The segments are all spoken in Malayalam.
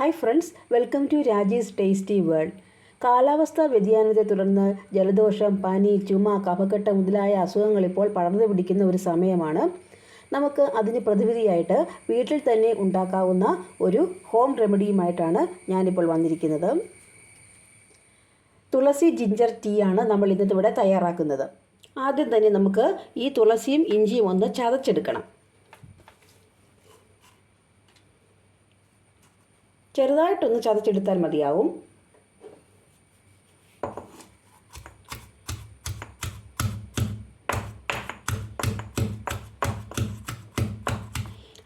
Hi friends welcome to Raji's tasty world കാലാവസ്ഥാ വ്യതിയാനത്തെ തുടർന്ന് ജലദോഷം പനി ചുമ കഫക്കെട്ട് മുതലായ അസുഖങ്ങൾ ഇപ്പോൾ പടർന്നു പിടിക്കുന്ന ഒരു സമയമാണ്. നമുക്ക് അതിന് പ്രതിവിധിയായിട്ട് വീട്ടിൽ തന്നെ ഉണ്ടാക്കാവുന്ന ഒരു ഹോം റെമഡിയുമായിട്ടാണ് ഞാനിപ്പോൾ വന്നിരിക്കുന്നത്. തുളസി ജിഞ്ചർ ടീ ആണ് നമ്മൾ ഇന്നത്തെ ഇവിടെ തയ്യാറാക്കുന്നത്. ആദ്യം തന്നെ നമുക്ക് ഈ തുളസിയും ഇഞ്ചിയും ഒന്ന് ചതച്ചെടുക്കണം. ചെറുതായിട്ടൊന്ന് ചതച്ചെടുത്താൽ മതിയാവും.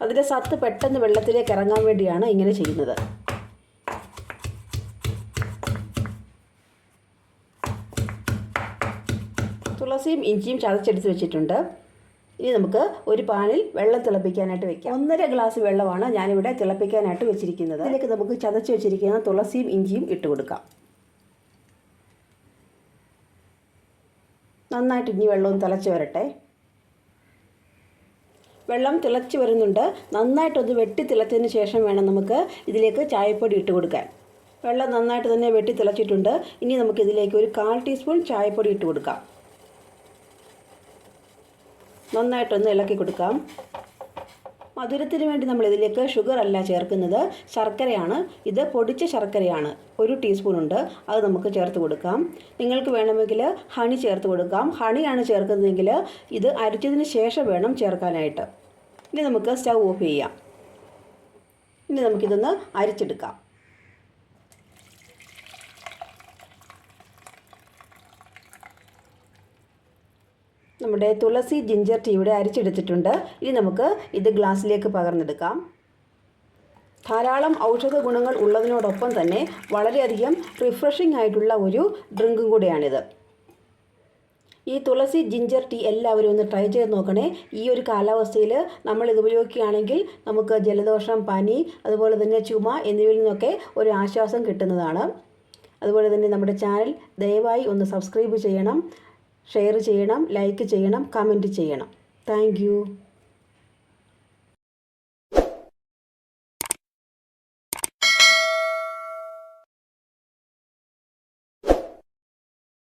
അതിന്റെ സത്ത് പെട്ടെന്ന് വെള്ളത്തിലേക്ക് ഇറങ്ങാൻ വേണ്ടിയാണ് ഇങ്ങനെ ചെയ്യുന്നത്. തുളസിയും ഇഞ്ചിയും ചതച്ചെടുത്ത് വെച്ചിട്ടുണ്ട്. ഇനി നമുക്ക് ഒരു പാനിൽ വെള്ളം തിളപ്പിക്കാനായിട്ട് വെക്കാം. ഒന്നര ഗ്ലാസ് വെള്ളമാണ് ഞാനിവിടെ തിളപ്പിക്കാനായിട്ട് വെച്ചിരിക്കുന്നത്. അതിലേക്ക് നമുക്ക് ചതച്ച് വെച്ചിരിക്കുന്ന തുളസിയും ഇഞ്ചിയും ഇട്ട് കൊടുക്കാം. നന്നായിട്ട് ഇനി വെള്ളവും തിളച്ച് വരട്ടെ. വെള്ളം തിളച്ച് വരുന്നുണ്ട്. നന്നായിട്ടൊന്ന് വെട്ടി തിളച്ചതിന് ശേഷം വേണം നമുക്ക് ഇതിലേക്ക് ചായപ്പൊടി ഇട്ട് കൊടുക്കാൻ. വെള്ളം നന്നായിട്ട് തന്നെ വെട്ടി തിളച്ചിട്ടുണ്ട്. ഇനി നമുക്കിതിലേക്ക് ഒരു കാൽ ടീസ്പൂൺ ചായപ്പൊടി ഇട്ട് കൊടുക്കാം. നന്നായിട്ടൊന്ന് ഇളക്കി കൊടുക്കാം. മധുരത്തിന് വേണ്ടി നമ്മൾ ഇതിലേക്ക് ഷുഗർ അല്ല ചേർക്കുന്നത് ശർക്കരയാണ്. ഇത് പൊടിച്ച ശർക്കരയാണ്. ഒരു ടീസ്പൂൺ ഉണ്ട്. അത് നമുക്ക് ചേർത്ത് കൊടുക്കാം. നിങ്ങൾക്ക് വേണമെങ്കിൽ ഹണി ചേർത്ത് കൊടുക്കാം. ഹണിയാണ് ചേർക്കുന്നതെങ്കിൽ ഇത് അരിച്ചതിന് ശേഷം വേണം ചേർക്കാനായിട്ട്. ഇനി നമുക്ക് സ്റ്റൗ ഓഫ് ചെയ്യാം. ഇനി നമുക്കിതൊന്ന് അരിച്ചെടുക്കാം. നമ്മുടെ തുളസി ജിഞ്ചർ ടീ ഇവിടെ അരിച്ചെടുത്തിട്ടുണ്ട്. ഇനി നമുക്ക് ഇത് ഗ്ലാസ്സിലേക്ക് പകർന്നെടുക്കാം. ധാരാളം ഔഷധ ഗുണങ്ങൾ ഉള്ളതിനോടൊപ്പം തന്നെ വളരെയധികം റിഫ്രഷിംഗ് ആയിട്ടുള്ള ഒരു ഡ്രിങ്കും കൂടെയാണിത്. ഈ തുളസി ജിഞ്ചർ ടീ എല്ലാവരും ഒന്ന് ട്രൈ ചെയ്ത് നോക്കണേ. ഈ ഒരു കാലാവസ്ഥയിൽ നമ്മൾ ഇത് ഉപയോഗിക്കുകയാണെങ്കിൽ നമുക്ക് ജലദോഷം പനി അതുപോലെ തന്നെ ചുമ എന്നിവയിൽ നിന്നൊക്കെ ഒരു ആശ്വാസം കിട്ടുന്നതാണ്. അതുപോലെ തന്നെ നമ്മുടെ ചാനൽ ദയവായി ഒന്ന് സബ്സ്ക്രൈബ് ചെയ്യണം. ഷെയർ ചെയ്യണം ലൈക്ക് ചെയ്യണം കമന്റ് ചെയ്യണം. താങ്ക്